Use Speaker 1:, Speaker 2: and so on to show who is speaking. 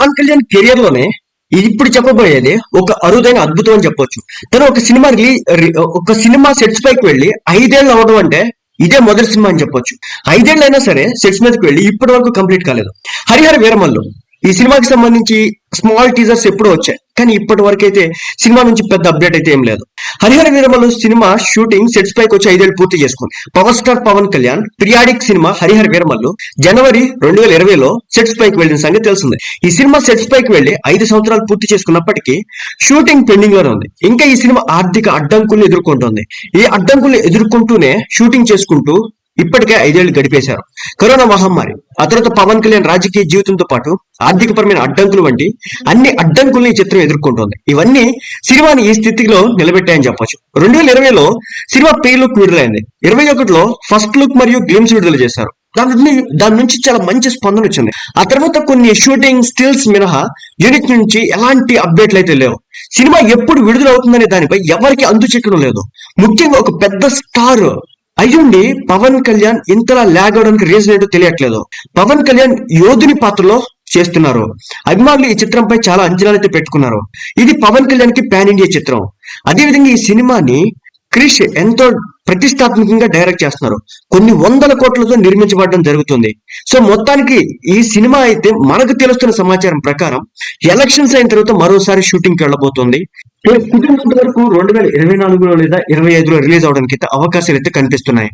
Speaker 1: పవన్ కళ్యాణ్ కెరియర్లోనే ఇప్పుడు చెప్పబోయేది ఒక అరుదైన అద్భుతం అని చెప్పొచ్చు. తను ఒక సినిమా రిలీ రి- ఒక సినిమా సెట్స్ పైకి వెళ్ళి ఐదేళ్ళు అవడం అంటే ఇదే మొదటి సినిమా అని చెప్పొచ్చు. ఐదేళ్ళు అయినా సరే సెట్స్ మీదకి వెళ్ళి ఇప్పటి వరకు కంప్లీట్ కాలేదు. హరిహర వీరమల్లు ఈ సినిమాకి సంబంధించి స్మాల్ టీజర్స్ ఎప్పుడూ వచ్చాయి. కానీ ఇప్పటి వరకు అయితే సినిమా నుంచి పెద్ద అప్డేట్ అయితే ఏం లేదు. Harihara Veeramallu cinema shooting sets పైకి వచ్చి ఐదేళ్ళు పూర్తి చేసుకుంది. Power star Pawan Kalyan periodic cinema Harihara Veeramallu జనవరి రెండు వేల ఇరవైలో సెట్స్ పైకి వెళ్ళిన సంగతి తెలిసింది. ఈ సినిమా సెట్స్ పైకి వెళ్ళి ఐదు సంవత్సరాలు పూర్తి చేసుకున్నప్పటికీ షూటింగ్ పెండింగ్లోనే ఉంది. ఇంకా ఈ సినిమా ఆర్థిక అడ్డంకుల్ని ఎదుర్కొంటుంది. ఈ అడ్డంకుల్ని ఎదుర్కొంటూనే షూటింగ్ చేసుకుంటూ ఇప్పటికే ఐదేళ్ళు గడిపేశారు. కరోనా మహమ్మారి ఆ తర్వాత పవన్ కళ్యాణ్ రాజకీయ జీవితంతో పాటు ఆర్థికపరమైన అడ్డంకులు వంటి అన్ని అడ్డంకుల్ని ఈ చిత్రం ఎదుర్కొంటోంది. ఇవన్నీ సినిమాని ఈ స్థితిలో నిలబెట్టాయని చెప్పొచ్చు. రెండు వేల ఇరవైలో సినిమా పే లుక్ విడుదలైంది. ఇరవై ఒకటిలో ఫస్ట్ లుక్ మరియు గ్లిమ్స్ విడుదల చేశారు. దాని దాని నుంచి చాలా మంచి స్పందన వచ్చింది. ఆ తర్వాత కొన్ని షూటింగ్ స్టిల్స్ మినహా యూనిట్ నుంచి ఎలాంటి అప్డేట్లు అయితే లేవు. సినిమా ఎప్పుడు విడుదల అవుతుందనే దానిపై ఎవరికి అంతు చిక్కడం లేదు. ముఖ్యంగా ఒక పెద్ద స్టార్ అయ్యుండి పవన్ కళ్యాణ్ ఇంతలా ల్యాగ్ అవడానికి రీజన్ ఏంటో తెలియట్లేదు. పవన్ కళ్యాణ్ యోధుని పాత్రలో చేస్తున్నారు. అభిమానులు ఈ చిత్రంపై చాలా అంచనాలు అయితే పెట్టుకున్నారు. ఇది పవన్ కళ్యాణ్కి పాన్ ఇండియా చిత్రం. అదేవిధంగా ఈ సినిమాని క్రిష్ ఎంతో ప్రతిష్టాత్మకంగా డైరెక్ట్ చేస్తున్నారు. కొన్ని వందల కోట్లతో నిర్మించబడడం జరుగుతుంది. సో మొత్తానికి ఈ సినిమా అయితే మనకు తెలుస్తున్న సమాచారం ప్రకారం ఎలక్షన్స్ అయిన తర్వాత మరోసారి షూటింగ్కి వెళ్ళబోతుంది. పుట్టినంత వరకు రెండు వేల ఇరవై నాలుగులో లేదా ఇరవై ఐదులో రిలీజ్ అవడానికి అయితే అవకాశాలు అయితే కనిపిస్తున్నాయి.